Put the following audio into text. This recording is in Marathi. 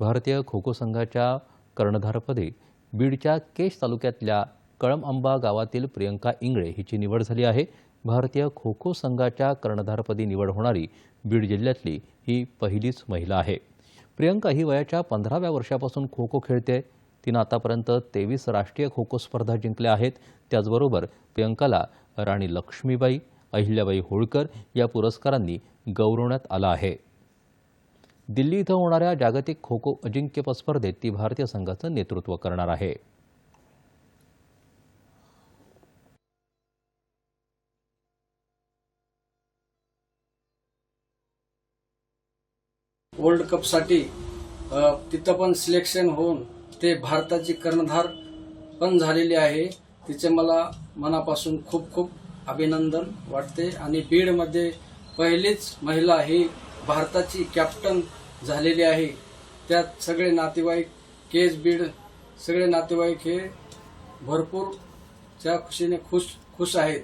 भारतीय खो खो संघाच्या कर्णधारपदी बीडच्या केश तालुक्यातल्या कळमआंबा गावातील प्रियंका इंगळे हिची निवड झाली आहे. भारतीय खो खो संघाच्या कर्णधारपदी निवड होणारी बीड जिल्ह्यातली ही पहिलीच महिला आहे. प्रियंका ही वयाच्या पंधराव्या वर्षापासून खो खो खेळते. तिनं आतापर्यंत तेवीस राष्ट्रीय खो खो स्पर्धा जिंकल्या आहेत. त्याचबरोबर प्रियंकाला राणी लक्ष्मीबाई अहिल्याबाई होळकर या पुरस्कारांनी गौरवण्यात आलं आहे. दिल्ली इथं होणाऱ्या जागतिक खो खो अजिंक्यपद स्पर्धेत ती भारतीय संघाचं नेतृत्व करणार आहे. वर्ल्ड कपसाठी तिथं पण सिलेक्शन होऊन ते भारताची कर्णधार पण झालेली आहे. तिचे मला मनापासून खूप खूप अभिनंदन वाटते. आणि बीडमध्ये पहिलीच महिला ही भारताची कॅप्टन झालेली आहे. त्यात सगळे नातेवाईक केस बीड सगळे नातेवाईक हे भरपूरच्या खुशीने खुश खुश आहेत.